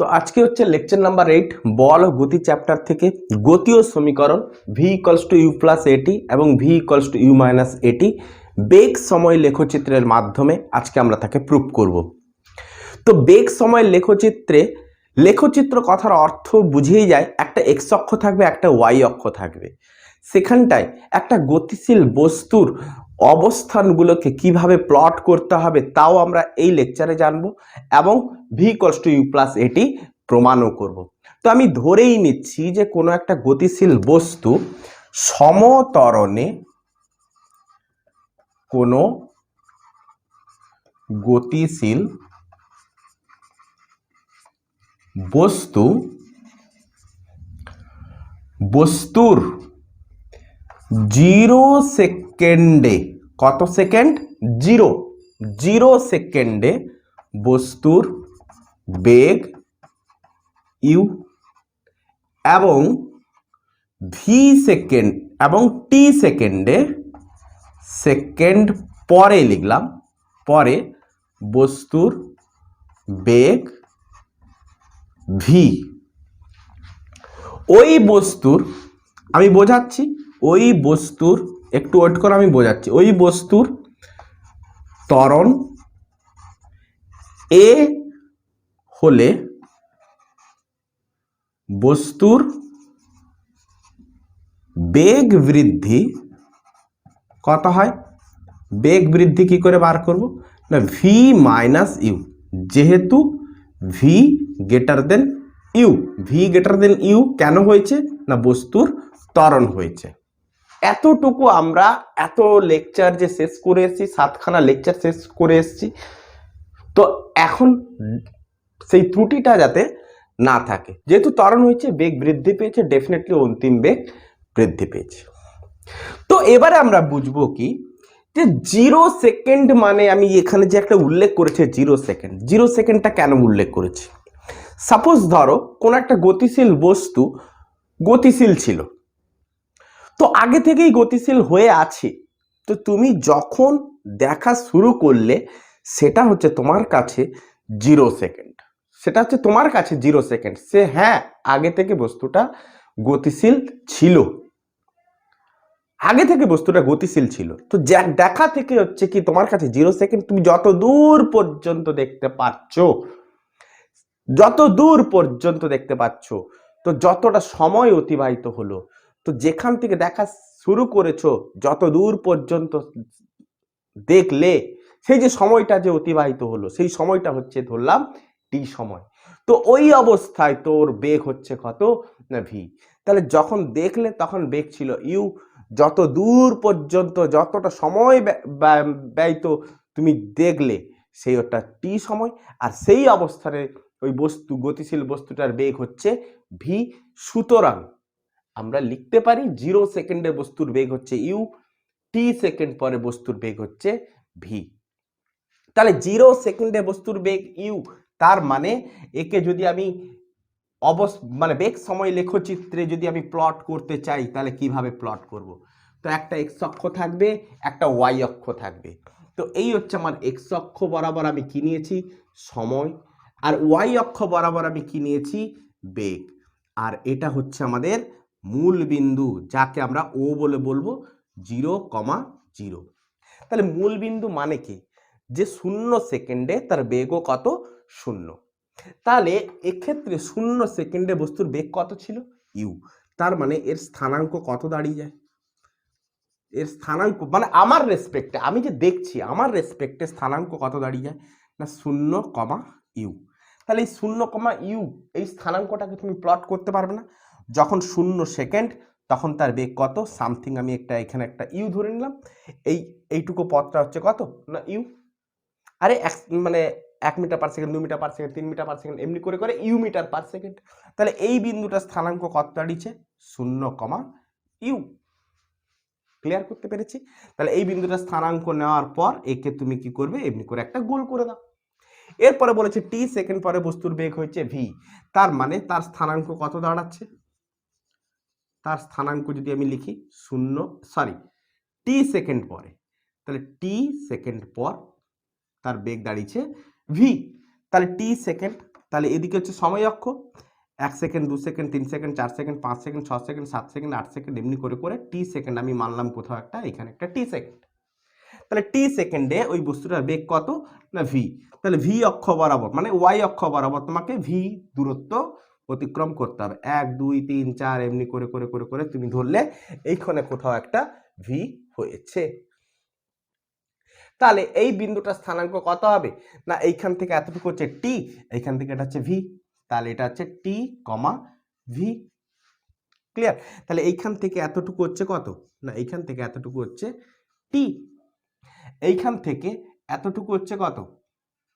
তো আজকে হচ্ছে লেকচার নাম্বার এইট বল গতি চ্যাপ্টার থেকে গতীয় সমীকরণ V equals to U plus a t এবং V equals to U minus a t বেগ সময় লেখচিত্রের মাধ্যমে আজকে আমরা তাকে প্রুভ করব। তো বেগ সময় লেখচিত্রে, লেখচিত্র কথার অর্থ বুঝিয়ে যায়, একটা এক্স অক্ষ থাকবে, একটা ওয়াই অক্ষ থাকবে। সেখানটায় একটা গতিশীল বস্তুর অবস্থানগুলোকে কীভাবে প্লট করতে হবে তাও আমরা এই লেকচারে জানব এবং V equals to U plus a t প্রমাণও করব। তো আমি ধরেই নিচ্ছি যে কোনো একটা গতিশীল বস্তু সমতরণে কোনো গতিশীল বস্তু বস্তুর জিরো সেকেন্ডে কত সেকেন্ড? জিরো। জিরো সেকেন্ডে বস্তুর বেগ ইউ এবং ভি সেকেন্ড এবং টি সেকেন্ডে সেকেন্ড পরে লিখলাম, পরে বস্তুর বেগ ভি। ওই বস্তুর, আমি বোঝাচ্ছি, ওই বস্তুর একটু ওয়েট করে, আমি বোঝাচ্ছি। ওই বস্তুর ত্বরণ এ হলে বস্তুর বেগ বৃদ্ধি কত হয়? বেগ বৃদ্ধি কি করে বার করব? না ভি মাইনাস ইউ যেহেতু V greater than U V greater than U কেন হয়েছে? না, বস্তুর ত্বরণ হয়েছে। এতটুকু আমরা এত লেকচার যে শেষ করে এসেছি, সাতখানা লেকচার শেষ করে এসেছি। তো এখন সেই ত্রুটিটা যাতে না থাকে। যেহেতু ত্বরণ হয়েছে, বেগ বৃদ্ধি পেয়েছে ডেফিনেটলি অন্তিম বেগ বৃদ্ধি পেয়েছে। তো এবারে আমরা বুঝব কি, যে জিরো সেকেন্ড মানে আমি এখানে যে একটা উল্লেখ করেছে জিরো সেকেন্ড জিরো সেকেন্ডটা কেন উল্লেখ করেছি? সাপোজ ধরো, কোনো একটা গতিশীল বস্তু গতিশীল ছিল। তো আগে থেকেই গতিশীল হয়ে আছে। তো তুমি যখন দেখা শুরু করলে, সেটা হচ্ছে তোমার কাছে জিরো সেকেন্ড। সেটা হচ্ছে তোমার কাছে জিরো সেকেন্ড। সে হ্যাঁ আগে থেকে বস্তুটা গতিশীল ছিল। আগে থেকে বস্তুটা গতিশীল ছিল। তো দেখা থেকে হচ্ছে কি, তোমার কাছে জিরো সেকেন্ড। তুমি যত দূর পর্যন্ত দেখতে পাচ্ছ যত দূর পর্যন্ত দেখতে পাচ্ছ তো যতটা সময় অতিবাহিত হলো তো যেখান থেকে দেখা শুরু করেছ, যত দূর পর্যন্ত দেখলে, সেই যে সময়টা যে অতিবাহিত হলো, সেই সময়টা হচ্ছে ধরলাম টি সময়। তো ওই অবস্থায় তোর বেগ হচ্ছে কত? না ভি তাহলে যখন দেখলে তখন বেগ ছিল ইউ যত দূর পর্যন্ত, যতটা সময় ব্যয়- ব্যয়- ব্যয়িত তুমি দেখলে, সেই ওটা টি সময়। আর সেই অবস্থানে ওই বস্তু, গতিশীল বস্তুটার বেগ হচ্ছে ভি সুতরাং আমরা লিখতে পারি জিরো সেকেন্ডে বস্তুর বেগ হচ্ছে ইউ, টি সেকেন্ড পরে বস্তুর বেগ হচ্ছে ভি। তাহলে জিরো সেকেন্ডে বস্তুর বেগ ইউ, তার মানে একে যদি আমি অবস মানে বেগ সময় লেখচিত্রে যদি আমি প্লট করতে চাই, তাহলে কীভাবে প্লট করব? তো একটা এক্স অক্ষ থাকবে, একটা ওয়াই অক্ষ থাকবে। তো এই হচ্ছে আমার এক্স অক্ষ বরাবর আমি কি নিয়েছি? সময়। আর ওয়াই অক্ষ বরাবর আমি কি নিয়েছি? বেগ। আর এটা হচ্ছে আমাদের মূল বিন্দু যাকে আমরা ও বলে বলব জিরো কমা জিরো তাহলে মূল বিন্দু মানে কি? যে শূন্য সেকেন্ডে তার বেগও কত? শূন্য। তাহলে এক্ষেত্রে শূন্য সেকেন্ডে বস্তুর বেগ কত ছিল? ইউ তার মানে এর স্থানাঙ্ক কত দাঁড়িয়ে যায়? এর স্থানাঙ্ক মানে আমার রেসপেক্টে আমি যে দেখছি, আমার রেসপেক্টে স্থানাঙ্ক কত দাঁড়িয়ে যায়? না, শূন্য কমা ইউ তাহলে এই শূন্য কমা ইউ এই স্থানাঙ্কটাকে তুমি প্লট করতে পারবে না। যখন শূন্য সেকেন্ড, তখন তার বেগ কত? সামথিং আমি একটা, এখানে একটা ইউ ধরে নিলাম। এই, এইটুকু পথটা হচ্ছে কত? না, ইউ। আরে এক মানে এক মিটার পার সেকেন্ড দু মিটার পার সেকেন্ড তিন মিটার পার সেকেন্ড এমনি করে করে ইউ মিটার পার সেকেন্ড তাহলে এই বিন্দুটার স্থানাঙ্ক কত দাঁড়িয়েছে শূন্য কমা ইউ। ক্লিয়ার করতে পেরেছি? তাহলে এই বিন্দুটার স্থানাঙ্ক নেওয়ার পর একে তুমি কি করবে? এমনি করে একটা গোল করে দাও। এরপরে বলেছে টি সেকেন্ড পরে বস্তুর বেগ হয়েছে ভি তার মানে তার স্থানাঙ্ক কত দাঁড়াচ্ছে? তার স্থানাঙ্ক যদি আমি লিখি শূন্য সরি টি সেকেন্ড পরে। তাহলে টি সেকেন্ড পর তার বেগ দাঁড়িয়েছে ভি তাহলে টি সেকেন্ড তাহলে এদিকে হচ্ছে সময় অক্ষ। এক সেকেন্ড দু সেকেন্ড তিন সেকেন্ড চার সেকেন্ড পাঁচ সেকেন্ড ছ সেকেন্ড সাত সেকেন্ড আট সেকেন্ড এমনি করে করে টি সেকেন্ড আমি মানলাম কোথাও একটা, এখানে একটা টি সেকেন্ড তাহলে টি সেকেন্ডে ওই বস্তুটার বেগ কত? না ভি তাহলে ভি অক্ষ বরাবর মানে ওয়াই অক্ষ বরাবর তোমাকে ভি দূরত্ব অতিক্রম করতে হবে এক, দুই, তিন, চার, এমনি করে করে করে করে তুমি ধরলে এইখানে কোথাও একটা ভি হয়েছে। তাহলে এই বিন্দুটার স্থানাঙ্ক কত হবে? না, এইখান থেকে এতটুকু হচ্ছে টি এইখান থেকে এটা হচ্ছে ভি তাহলে এটা হচ্ছে টি কমা ভি ক্লিয়ার তাহলে এইখান থেকে এতটুকু হচ্ছে কত? না, এইখান থেকে এতটুকু হচ্ছে টি এইখান থেকে এতটুকু হচ্ছে কত?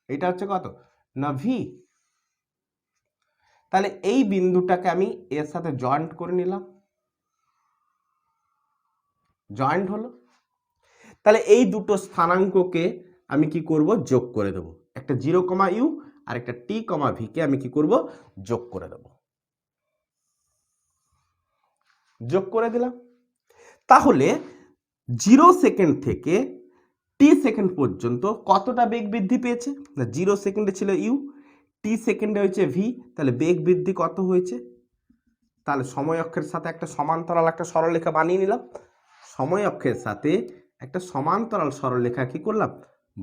এটা হচ্ছে কত? না ভি তাহলে এই বিন্দুটাকে আমি এর সাথে জয়েন্ট করে নিলাম। জয়েন্ট হলো। তাহলে এই দুটো স্থানাঙ্ককে আমি কি করব? যোগ করে দেব। একটা জিরো কমা ইউ আর একটা টি কমা ভিকে আমি কি করব? যোগ করে দেব। যোগ করে দিলাম। তাহলে জিরো সেকেন্ড থেকে টি সেকেন্ড পর্যন্ত কতটা বেগ বৃদ্ধি পেয়েছে? না, জিরো সেকেন্ডে ছিল ইউ। টি সেকেন্ডে হয়েছে ভি তাহলে বেগ বৃদ্ধি কত হয়েছে? তাহলে সময় অক্ষের সাথে একটা সমান্তরাল একটা সরলরেখা বানিয়ে নিলাম। সময় অক্ষের সাথে একটা সমান্তরাল সরলরেখা কি করলাম?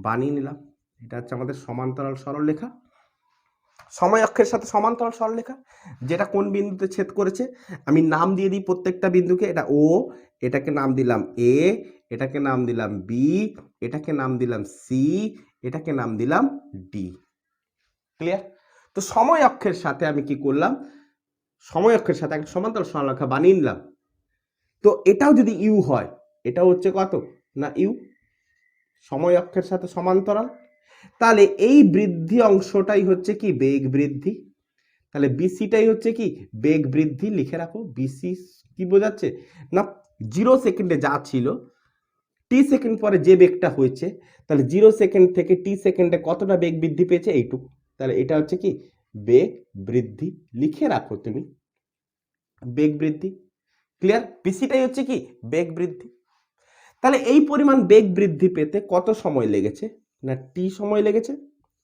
বানিয়ে নিলাম। এটা হচ্ছে আমাদের সমান্তরাল সরলরেখা। সময় অক্ষের সাথে সমান্তরাল সরলরেখা, যেটা কোন বিন্দুতে ছেদ করেছে? আমি নাম দিয়ে দিই প্রত্যেকটা বিন্দুকে, এটা ও এটাকে নাম দিলাম এ এটাকে নাম দিলাম বি এটাকে নাম দিলাম সি এটাকে নাম দিলাম ডি ক্লিয়ার তো সময় অক্ষের সাথে আমি কি করলাম? সময় অক্ষের সাথে একটা সমান্তরাল সরলরেখা বানিয়ে নিলাম। তো এটাও যদি ইউ হয়, এটাও হচ্ছে কত? না ইউ সময় অক্ষের সাথে সমান্তরাল? তাহলে এই বৃদ্ধি অংশটাই হচ্ছে কি? বেগ বৃদ্ধি। তাহলে বিসিটাই হচ্ছে কি? বেগ বৃদ্ধি, লিখে রাখো। বিসি কি বোঝাচ্ছে? না জিরো সেকেন্ডে যা ছিল টি সেকেন্ড পরে যে বেগটা হয়েছে, তাহলে জিরো সেকেন্ড থেকে টি সেকেন্ডে কতটা বেগ বৃদ্ধি পেয়েছে? এইটুকু। তাহলে এটা হচ্ছে কি? বেগ বৃদ্ধি লিখে রাখো তুমি। বেগ বৃদ্ধি ক্লিয়ার পিসিটাই হচ্ছে কি? বেগ বৃদ্ধি। তাহলে এই পরিমাণ বেগ বৃদ্ধি পেতে কত সময় লেগেছে? না টি সময় লেগেছে?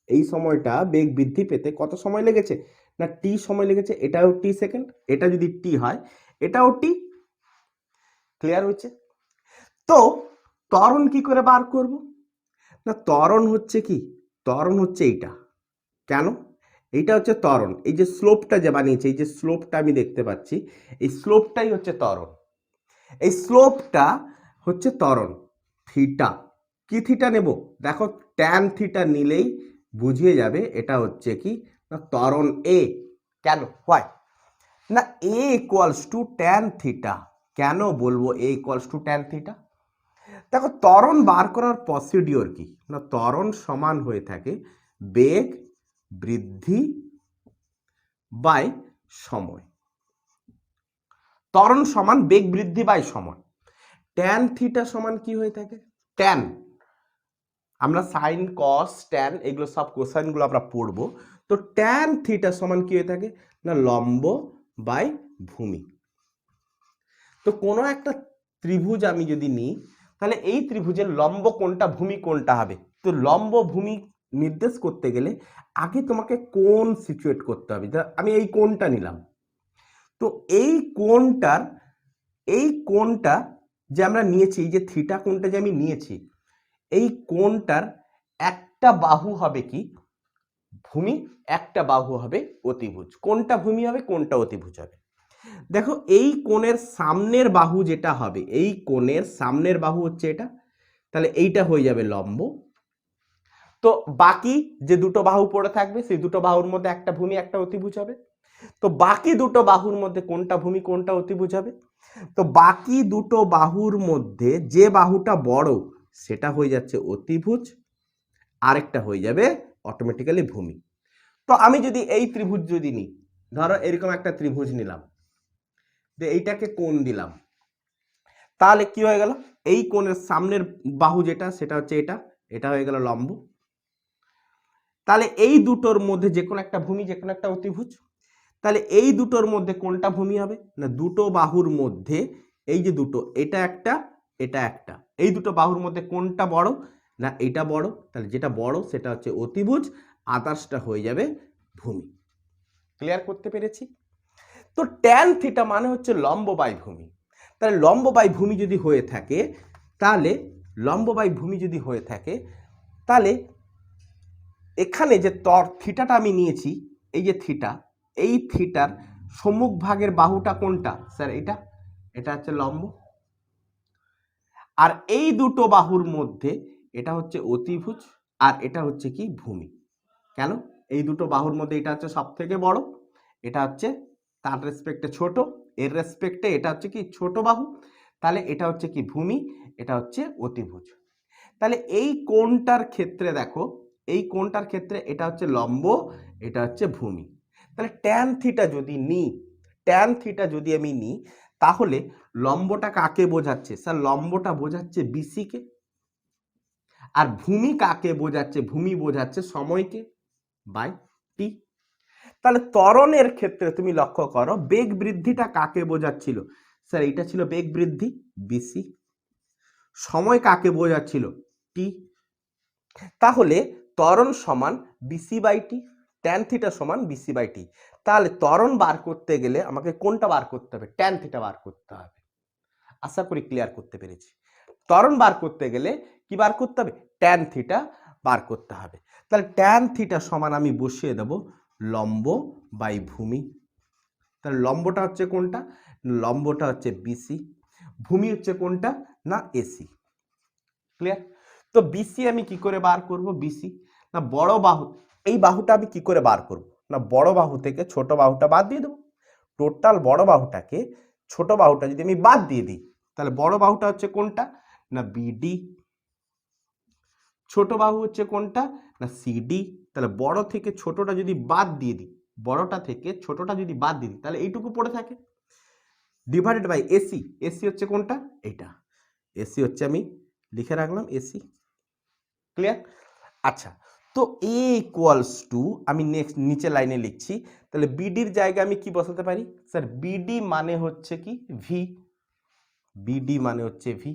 এই সময়টা বেগ বৃদ্ধি পেতে কত সময় লেগেছে? না টি সময় লেগেছে, এটাও টি সেকেন্ড এটা যদি টি হয়, এটাও টি ক্লিয়ার হচ্ছে তো ত্বরণ কি করে বার করব? না ত্বরণ হচ্ছে কি? ত্বরণ হচ্ছে এইটা। কেন? এইটা হচ্ছে ত্বরণ। এই যে স্লোপটা যে বানিয়েছে, এই যে স্লোপটা আমি দেখতে পাচ্ছি, এই স্লোপটাই হচ্ছে ত্বরণ। এই স্লোপটা হচ্ছে ত্বরণ, থিটা। কি থিটা নেব? দেখো, ট্যান থিটা নিলেই বুঝিয়ে যাবে এটা হচ্ছে কি? না, ত্বরণ এ। কেন? হয় না, A equals to tan theta কেন বলব A equals to tan theta দেখো, ত্বরণ বার করার প্রসিডিওর কি? না, ত্বরণ সমান হয়ে থাকে বেগ বৃদ্ধি বাই সময়। ত্বরণ সমান বেগ বৃদ্ধি বাই সময়। ট্যান থিটা সমান কি হয়ে থাকে? ট্যান আমরা সাইন কস ট্যান এগুলো সব কোসাইনগুলো আমরা পড়ব। তো ট্যান থিটা সমান কি হয়ে থাকে? না লম্ব বাই ভূমি। তো কোনো একটা ত্রিভুজ আমি যদি নিই, তাহলে এই ত্রিভুজের লম্ব কোনটা, ভূমি কোনটা হবে? তো লম্ব ভূমি নির্দেশ করতে গেলে আগে তোমাকে কোন সিচুয়েট করতে হবে? আমি এই কোনটা নিলাম। তো এই কোনটার এই কোনটা যে আমরা নিয়েছি যে থিটা কোনটা যে আমি নিয়েছি, এই কোনটার একটা বাহু হবে কি? ভূমি, একটা বাহু হবে অতিভুজ। কোনটা ভূমি হবে কোনটা অতিভুজ হবে। দেখো, এই কোণের সামনের বাহু যেটা হবে, এই কোণের সামনের বাহু হচ্ছে এটা। তাহলে এইটা হয়ে যাবে লম্ব। তো বাকি যে দুটো বাহু পড়ে থাকবে, সেই দুটো বাহুর মধ্যে একটা ভূমি, একটা অতিভুজ হবে। তো বাকি দুটো বাহুর মধ্যে কোনটা ভূমি, কোনটা অতিভুজ হবে? তো বাকি দুটো বাহুর মধ্যে যে বাহুটা বড়, সেটা হয়ে যাচ্ছে অতিভুজ, আরেকটা হয়ে যাবে অটোমেটিক্যালি ভূমি। তো আমি যদি এই ত্রিভুজ যদি নিই, ধরো এরকম একটা ত্রিভুজ নিলাম, যে এইটাকে কোণ দিলাম, তাহলে কি হয়ে গেল? এই কোণের সামনের বাহু যেটা, সেটা হচ্ছে এটা এটা হয়ে গেল লম্ব। তাহলে এই দুটোর মধ্যে যে কোনো একটা ভূমি, যে কোনো একটা অতিভুজ, তাহলে এই দুটোর মধ্যে কোনটা ভূমি হবে? না, দুটো বাহুর মধ্যে এই যে দুটো, এটা একটা এটা একটা। এই দুটো বাহুর মধ্যে কোনটা বড়? না, এটা বড়। তাহলে যেটা বড়, সেটা হচ্ছে অতিভুজ আদার্সটা হয়ে যাবে ভূমি। ক্লিয়ার করতে পেরেছি? তো ট্যান থিটা মানে হচ্ছে লম্ব বাই ভূমি। তাহলে লম্ব বাই ভূমি যদি হয়ে থাকে, তাহলে, লম্ব বাই ভূমি যদি হয়ে থাকে, তাহলে এখানে যে তর থিটাটা আমি নিয়েছি, এই যে থিটা এই থিটার সম্মুখ ভাগের বাহুটা কোনটা? স্যার, এটা? এটা হচ্ছে লম্ব। আর এই দুটো বাহুর মধ্যে এটা হচ্ছে অতিভুজ আর এটা হচ্ছে কি? ভূমি। কেন? এই দুটো বাহুর মধ্যে এটা হচ্ছে সব থেকে বড়, এটা হচ্ছে তার রেসপেক্টে ছোট, এর রেসপেক্টে এটা হচ্ছে কি? ছোট বাহু। তাহলে এটা হচ্ছে কি? ভূমি, এটা হচ্ছে অতিভুজ। তাহলে এই কোণটার ক্ষেত্রে দেখো এই কোণটার ক্ষেত্রে এটা হচ্ছে লম্ব, এটা হচ্ছে ভূমি। তাহলে ট্যান থিটা যদি নিই ট্যান থিটা যদি আমি নিই, তাহলে লম্বটা কাকে বোঝাচ্ছে? স্যার লম্বটা বোঝাচ্ছে বিসিকে আর ভূমি কাকে বোঝাচ্ছে? ভূমি বোঝাচ্ছে সময়কে বাই টি তাহলে ত্বরণের ক্ষেত্রে তুমি লক্ষ্য করো, বেগ বৃদ্ধিটা কাকে বোঝাচ্ছিল? স্যার এটা ছিল বেগ বৃদ্ধি বিসি সময় কাকে বোঝাচ্ছিল? টি তাহলে ত্বরণ সমান BC by T tan theta সমান বিসি বাই টি তাহলে ত্বরণ বার করতে গেলে আমাকে কোনটা বার করতে হবে? ট্যান থিটা বার করতে হবে। আশা করি ক্লিয়ার করতে পেরেছি। ত্বরণ বার করতে গেলে কি বার করতে হবে? ট্যান থিটা বার করতে হবে। তাহলে ট্যান থিটা সমান আমি বসিয়ে দেব লম্ব বাই ভূমি। তাহলে লম্বটা হচ্ছে কোনটা? লম্বটা হচ্ছে বিসি ভূমি হচ্ছে কোনটা? না এসি ক্লিয়ার তো বিসি আমি কি করে বার করব? বিসি না বড় বাহু, এই বাহুটা আমি কি করে বার করব? না বড় বাহু থেকে ছোট বাহুটা বাদ দিয়ে দেবো। টোটাল বড় বাহুটাকে ছোট বাহুটা যদি আমি বাদ দিয়ে দিই, তাহলে বড় বাহুটা হচ্ছে কোনটা? না বিডি ছোট বাহু হচ্ছে কোনটা? না সিডি তাহলে বড় থেকে ছোটটা যদি বাদ দিয়ে দিই, বড়টা থেকে ছোটটা যদি বাদ দিয়ে দিই, তাহলে এইটুকু পড়ে থাকে। ডিভাইডেড বাই এসি এসি হচ্ছে কোনটা? এইটা। এসি হচ্ছে আমি লিখে রাখলাম এসি ক্লিয়ার আচ্ছা তো এ ইকুয়ালস টু আমি নেক্সট নিচে লাইনে লিখছি, তাহলে বিডির জায়গায় আমি কি বসাতে পারি? স্যার বিডি মানে হচ্ছে কি? ভি বিডি মানে হচ্ছে ভি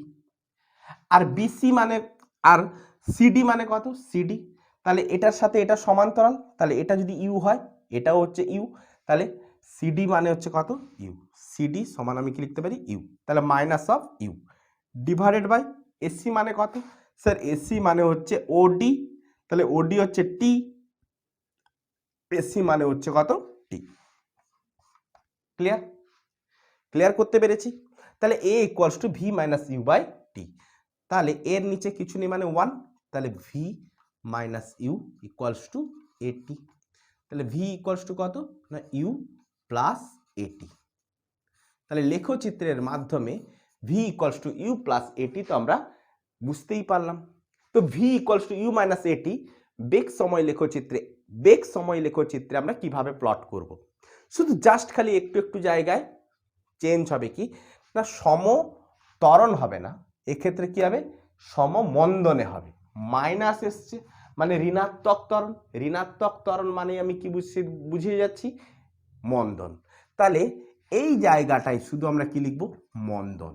আর বিসি মানে আর সিডি মানে কত? সিডি তাহলে এটার সাথে এটা সমান্তরাল, তাহলে এটা যদি ইউ হয়, এটাও হচ্ছে ইউ তাহলে সিডি মানে হচ্ছে কত? ইউ সিডি সমান আমি কি লিখতে পারি? ইউ তাহলে minus of u divided by AC মানে কত? স্যার এসি মানে হচ্ছে ওডি তাহলে ওডি হচ্ছে টি এসি মানে হচ্ছে কত? টি ক্লিয়ার ক্লিয়ার করতে পেরেছি? তাহলে a equals to v minus u by t তাহলে এর নিচে কিছু নেই মানে ওয়ান তাহলে v minus u equals to at তাহলে ভি ইকুয়ালস টু কত? না ইউ প্লাস এটি তাহলে লেখচিত্রের মাধ্যমে v equals to u plus at তো আমরা বুঝতেই পারলাম। তো v equals to u minus at বেগ সময় লেখচিত্রে, বেগ সময় লেখচিত্রে আমরা কীভাবে প্লট করব? শুধু জাস্ট খালি একটু একটু জায়গায় চেঞ্জ হবে কি? না, সম ত্বরণ হবে না, এক্ষেত্রে কি হবে? সমমন্দনে হবে। মাইনাস এসছে মানে ঋণাত্মক ত্বরণ ঋণাত্মক ত্বরণ মানে আমি কি বুঝছি, বুঝিয়ে যাচ্ছি? মন্দন। তাহলে এই জায়গাটায় শুধু আমরা কি লিখব? মন্দন।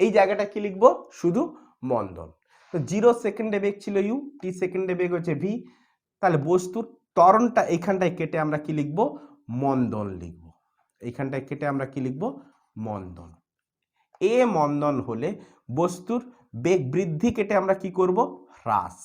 এই জায়গাটা কি লিখব? শুধু মন্দন তো জিরো সেকেন্ডে বেগ ছিল ইউ টি সেকেন্ডে বেগ হচ্ছে ভি তাহলে বস্তুর ত্বরণটা এইখানটায় কেটে আমরা কি লিখব? মন্দন লিখব। এইখানটায় কেটে আমরা কি লিখব? মন্দন। এ মন্দন হলে বস্তুর বেগ বৃদ্ধি কেটে আমরা কি করব? হ্রাস।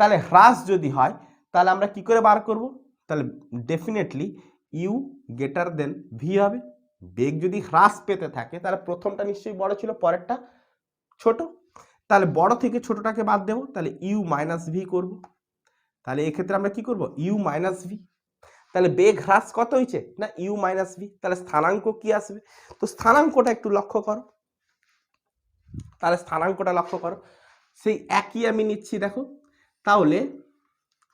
তাহলে হ্রাস যদি হয়, তাহলে আমরা কি করে বার করব? তাহলে definitely you get a then V হবে। বেগ যদি হ্রাস পেতে থাকে, তাহলে প্রথমটা নিশ্চয়ই বড় ছিল, পরেরটা ছোট। তাহলে বড় থেকে ছোটটাকে বাদ দেবো, তাহলে ইউ মাইনাস ভি করব। তাহলে এক্ষেত্রে আমরা কি করব? ইউ মাইনাস ভি তাহলে বেগ হ্রাস কত হয়েছে? না ইউ মাইনাস ভি তাহলে স্থানাঙ্ক কি আসবে? তো স্থানাঙ্কটা একটু লক্ষ্য করো। তাহলে স্থানাঙ্কটা লক্ষ্য করো। সেই একই আমি নিচ্ছি, দেখো। তাহলে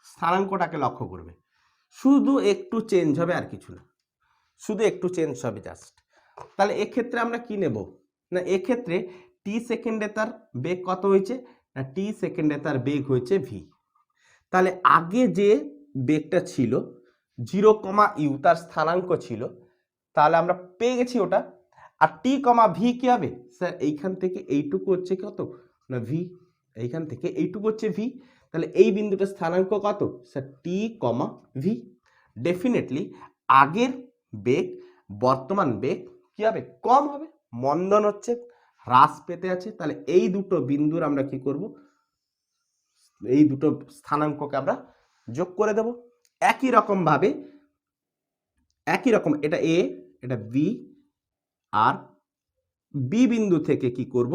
স্থানাঙ্কটাকে লক্ষ্য করবে। শুধু একটু চেঞ্জ হবে আর কিছু না। শুধু একটু চেঞ্জ হবে জাস্ট তাহলে এক্ষেত্রে আমরা কি নেব? না, এক্ষেত্রে টি সেকেন্ডে তার বেগ কত হয়েছে? না টি সেকেন্ডে তার বেগ হয়েছে ভি তাহলে আগে যে বেগটা ছিল জিরো কমা ইউ তার স্থানাঙ্ক ছিল, তাহলে আমরা পেয়ে গেছি ওটা। আর টি কমা ভি কী হবে? স্যার, এইখান থেকে এইটুকু হচ্ছে কত? না ভি এইখান থেকে এইটুকু হচ্ছে ভি তাহলে এই বিন্দুটার স্থানাঙ্ক কত? Sir t comma v definitely আগের বেগ, বর্তমান বেগ কি হবে? কম হবে। মন্দন হচ্ছে, হ্রাস পেতে আছে। তাহলে এই দুটো বিন্দুর আমরা কি করব? এই দুটো স্থানাঙ্ককে আমরা যোগ করে দেব। একই রকম ভাবে একই রকম, এটা এ এটা বি আর বি বিন্দু থেকে কি করব?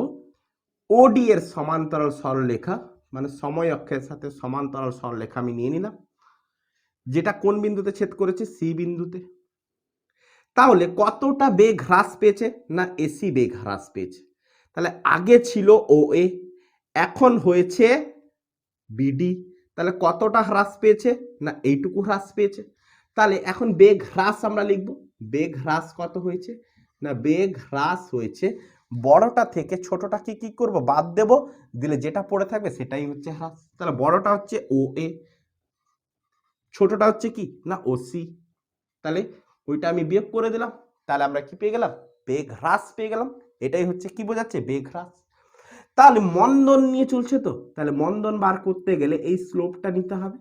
ওডি এর সমান্তরাল সরলরেখা মানে সময় অক্ষের সাথে সমান্তরাল সরলরেখা আমি নিয়ে নিলাম। যেটা কোন বিন্দুতে ছেদ করেছে? সি বিন্দুতে। তাহলে কতটা বেগ হ্রাস পেয়েছে না এসি বেগ হ্রাস পেয়েছে? তাহলে আগে ছিল ও এ এখন হয়েছে বিডি। তাহলে কতটা হ্রাস পেয়েছে না এইটুকু হ্রাস পেয়েছে? তাহলে এখন বেগ হ্রাস আমরা লিখব। বেগ হ্রাস কত হয়েছে না বেগ হ্রাস হয়েছে? বড়টা থেকে ছোটটা কি কি করব? বাদ দেব। দিলে যেটা পড়ে থাকবে সেটাই হচ্ছে হ্রাস। তাহলে বড়টা হচ্ছে ও এ ছোটটা হচ্ছে কি? না ও সি তাহলে ওইটা আমি বিয়োগ করে দিলাম। তাহলে আমরা কি পেয়ে গেলাম? বেগ হ্রাস পেয়ে গেলাম। এটাই হচ্ছে কি বোঝাচ্ছে? বেগ হ্রাস তাহলে মন্দন নিয়ে চলছে তো? তাহলে মন্দন বার করতে গেলে এই স্লোপটা নিতে হবে।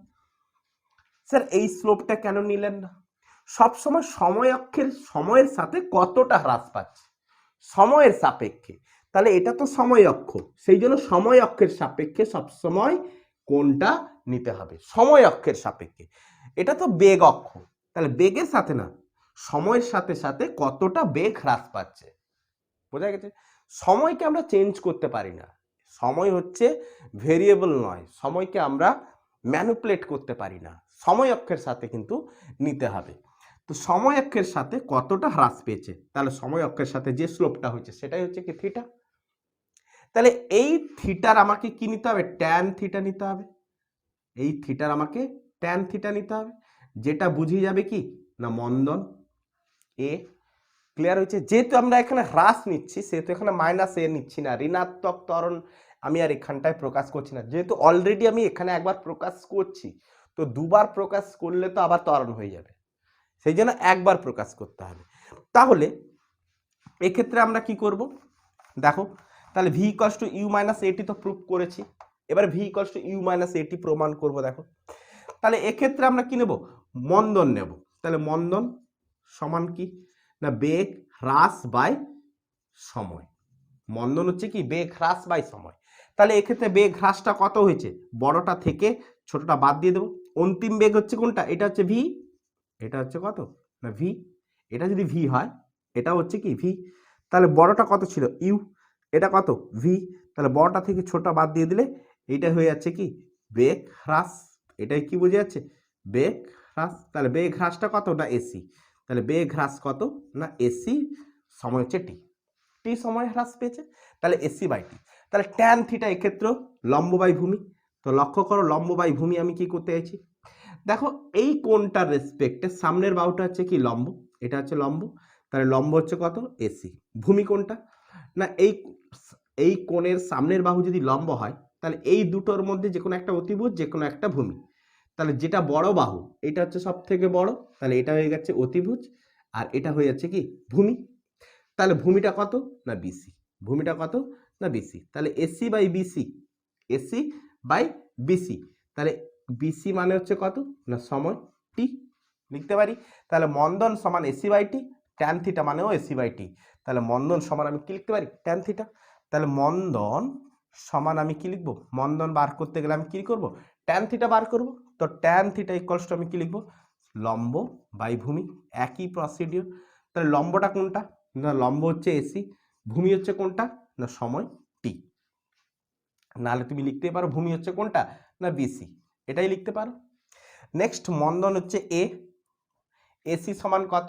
স্যার, এই স্লোপটা কেন নিলেন না? সবসময় সময় অক্ষের, সময়ের সাথে কতটা হ্রাস পাচ্ছে? সময়ের সাপেক্ষে। তাহলে এটা তো সময় অক্ষ। সেই জন্য সময় অক্ষের সাপেক্ষে সবসময় কোনটা নিতে হবে। সময় অক্ষের সাপেক্ষে। এটা তো বেগ অক্ষ। তাহলে বেগের সাথে না সময়ের সাথে সাথে কতটা বেগ হ্রাস পাচ্ছে। বোঝা গেছে? সময়কে আমরা চেঞ্জ করতে পারি না। সময় হচ্ছে ভেরিয়েবল নয়। সময়কে আমরা ম্যানুপুলেট করতে পারি না। সময় অক্ষের সাথে কিন্তু নিতে হবে। তো সময় অক্ষের সাথে কতটা হ্রাস পেয়েছে? তাহলে সময় অক্ষের সাথে যে স্লোপটা হয়েছে, সেটাই হচ্ছে কি থিটা তাহলে এই থিটার আমাকে কি নিতে হবে? ট্যান থিটা নিতে হবে। এই থিটার আমাকে ট্যান থিটা নিতে হবে। যেটা বুঝিয়ে যাবে কি? না মন্দন। এ ক্লিয়ার হয়েছে। যেহেতু আমরা এখানে হ্রাস নিচ্ছি, সেহেতু এখানে মাইনাস এ নিচ্ছি না। ঋণাত্মক ত্বরণ আমি আর এখানটায় প্রকাশ করছি না। যেহেতু অলরেডি আমি এখানে একবার প্রকাশ করছি, তো দুবার প্রকাশ করলে তো আবার ত্বরণ হয়ে যাবে। সেই জন্য একবার প্রকাশ করতে হবে। তাহলে এক্ষেত্রে আমরা কি করব? দেখো, তাহলে v equals to u minus at তো প্রুভ করেছি। এবার v equals to u minus at প্রমাণ করব, দেখো। তাহলে এক্ষেত্রে আমরা কি নেব? মন্দন নেব। তাহলে মন্দন সমান কি? না বেগ হ্রাস বাই সময়। মন্দন হচ্ছে কি? বেগ হ্রাস বাই সময়। তাহলে এক্ষেত্রে বেগ হ্রাসটা কত হয়েছে? বড়টা থেকে ছোটটা বাদ দিয়ে দেবো। অন্তিম বেগ হচ্ছে কোনটা? এটা হচ্ছে ভি এটা হচ্ছে কত? না ভি এটা যদি ভি হয়, এটা হচ্ছে কি? ভি তাহলে বড়টা কত ছিল? ইউ এটা কত? ভি তাহলে বড়টা থেকে ছোটটা বাদ দিয়ে দিলে এইটা হয়ে যাচ্ছে কি? বেগ হ্রাস। এটাই কি বোঝা যাচ্ছে? বেগ হ্রাস। তাহলে বেগ হ্রাসটা কত না এসি তাহলে বেগ হ্রাস কত? না এসি সময় হচ্ছে টি টি সময় হ্রাস পেয়েছে, তাহলে এসি বাই টি তাহলে ট্যান থিটা এক্ষেত্রে লম্ব বাই ভূমি। তো লক্ষ্য করো, লম্ব বাই ভূমি আমি কি করতে চাইছি? দেখো, এই কোনটার রেসপেক্টে সামনের বাহুটা হচ্ছে কি লম্ব? এটা হচ্ছে লম্ব। তাহলে লম্ব হচ্ছে কত? এসি ভূমি কোনটা না, এই এই কোণের সামনের বাহু যদি লম্ব হয়, তাহলে এই দুটোর মধ্যে যে কোনো একটা অতিভুজ যে কোনো একটা ভূমি। তাহলে যেটা বড় বাহু, এটা হচ্ছে সব থেকে বড়, তাহলে এটা হয়ে যাচ্ছে অতিভুজ, আর এটা হয়ে যাচ্ছে কি? ভূমি। তাহলে ভূমিটা কত? না বিসি ভূমিটা কত? না বিসি তাহলে AC by BC AC by BC তাহলে বিসি মানে হচ্ছে কত? না সময় টি লিখতে পারি? তাহলে মন্দন সমান AC by t tan theta মানেও এসি বাই টি তাহলে মন্দন সমান আমি কি লিখতে পারি? ট্যান থিটা তাহলে মন্দন সমান আমি কি লিখব? মন্দন বার করতে গেলে আমি কি করব? ট্যান থিটা বার করব। তো ট্যান থিটা ইকুয়ালস টু আমি কি লিখব? লম্ব বাই ভূমি একই প্রসিডিওর তাহলে লম্বটা কোনটা? না, লম্ব হচ্ছে এসি ভূমি হচ্ছে কোনটা? না, সময় টি নাহলে তুমি লিখতে পারো ভূমি হচ্ছে কোনটা? না বিসি এটাই লিখতে পারো। নেক্সট মন্দন হচ্ছে এ এসি সমান কত?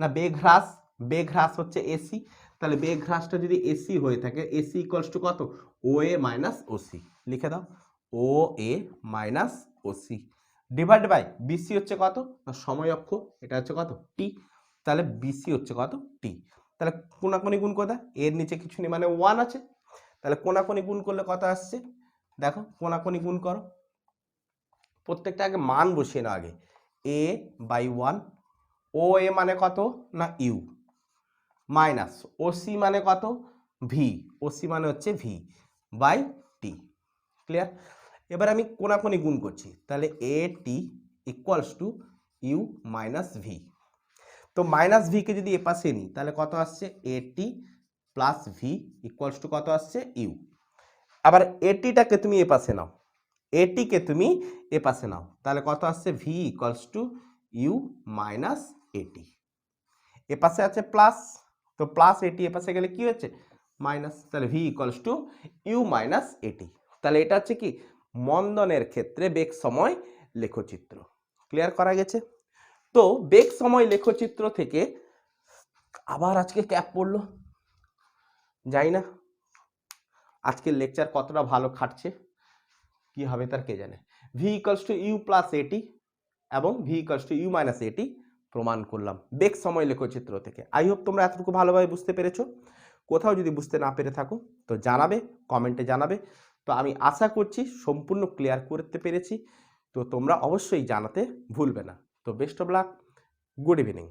না বেগ হ্রাস বেগ হ্রাস হচ্ছে এসি তাহলে বেগ হ্রাসটা যদি এসি হয়ে থাকে এসি ইকুয়ালস টু কত? ও এ মাইনাস ওসি লিখে দাও। O A minus OC divide by BC হচ্ছে কত? না সময় অক্ষ, এটা হচ্ছে কত? টি তাহলে বিসি হচ্ছে কত? টি তাহলে কোনাকুনি গুণ কোথা এর নিচে কিছু নেই মানে ওয়ান আছে। তাহলে কোনাকুনি গুণ করলে কত আসছে? দেখো কোনাকুনি গুণ করো। প্রত্যেকটা আগে মান বসিয়ে নাও আগে। এ বাই ওয়ান ও এ মানে কত? না ইউ মাইনাস ও সি মানে কত? ভি ও সি মানে হচ্ছে ভি বাই টি ক্লিয়ার এবার আমি কোনাকোনি গুণ করছি। তাহলে a t equals to u minus v তো মাইনাস ভিকে যদি এ পাশে নিই, তাহলে কত আসছে? A t plus v equals to কত আসছে? ইউ আবার এ এটিটাকে তুমি এ পাশে নাও এটিকে তুমি এ পাশে নাও। তাহলে কত আসছে? V equals to u minus at এ পাশে আছে প্লাস তো প্লাস এটি এ পাশে গেলে কি হচ্ছে? মাইনাস তাহলে v equals to u minus at তাহলে এটা হচ্ছে কি? মন্দনের ক্ষেত্রে বেগ সময় লেখচিত্র। ক্লিয়ার করা গেছে? তো বেগ সময় লেখচিত্র থেকে আবার আজকে ক্যাপ পড়ল। যাই না। আজকের লেকচার কতটা ভালো খাটছে? কি হবে তার কে জানে? ভি টু ইউ প্লাস এটি এবং ভি টু ইউ মাইনাস এটি প্রমাণ করলাম বেগ সময় লেখচিত্র থেকে। আই হোপ তোমরা এতটুকু ভালোভাবে বুঝতে পেরেছ। কোথাও যদি বুঝতে না পেরে থাকো তো জানাবে কমেন্টে জানাবে। তো আমি আশা করছি সম্পূর্ণ ক্লিয়ার করতে পেরেছি। তো তোমরা অবশ্যই জানাতে ভুলবে না। তো best of luck good evening